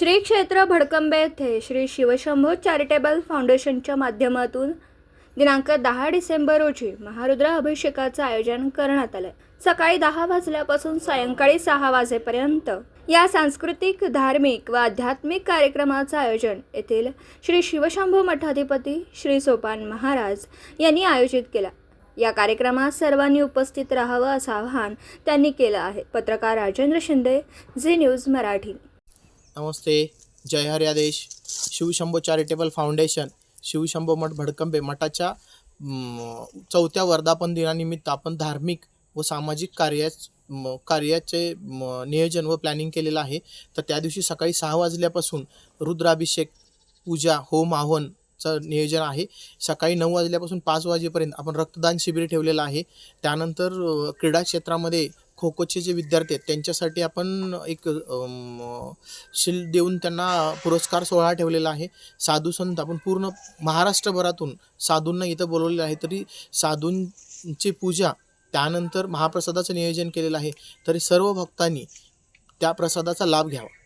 श्री क्षेत्र भडकंबे येथे श्री शिवशंभो चॅरिटेबल फाउंडेशनच्या माध्यमातून दिनांक दहा डिसेंबर रोजी महारुद्र अभिषेकाचं आयोजन करण्यात आलंय. सकाळी दहा वाजल्यापासून सायंकाळी सहा वाजेपर्यंत या सांस्कृतिक धार्मिक व आध्यात्मिक कार्यक्रमाचं आयोजन येथील श्री शिवशंभू मठाधिपती श्री सोपान महाराज यांनी आयोजित केला. या कार्यक्रमात सर्वांनी उपस्थित राहावं असं आवाहन त्यांनी केलं आहे. पत्रकार राजेंद्र शिंदे झी न्यूज मराठी. नमस्ते जय हर्यादेश. आदेश शिवशंभो चॅरिटेबल फाउंडेशन शिवशंभो मठ भडकंबे मठाच्या चौथ्या वर्धापन दिनानिमित्त आपण धार्मिक व सामाजिक कार्याच म, कार्याचे नियोजन व प्लॅनिंग केलेलं आहे. तर त्या दिवशी सकाळी सहा वाजल्यापासून रुद्राभिषेक पूजा होम आव्हानचं नियोजन आहे. सकाळी नऊ वाजल्यापासून पाच वाजेपर्यंत आपण रक्तदान शिबिर ठेवलेलं आहे. त्यानंतर क्रीडा क्षेत्रामध्ये खो खोचे जे विद्यार्थी आहेत त्यांच्यासाठी आपण एक अम, शिल्ड देऊन त्यांना पुरस्कार सोहळा ठेवलेला आहे. साधू संत आपण पूर्ण महाराष्ट्रभरातून साधूंना इथं बोलवलेलं आहे. तरी साधूंची पूजा त्यानंतर महाप्रसादाचं नियोजन केलेलं आहे. तरी सर्व भक्तांनी त्या प्रसादाचा लाभ घ्यावा.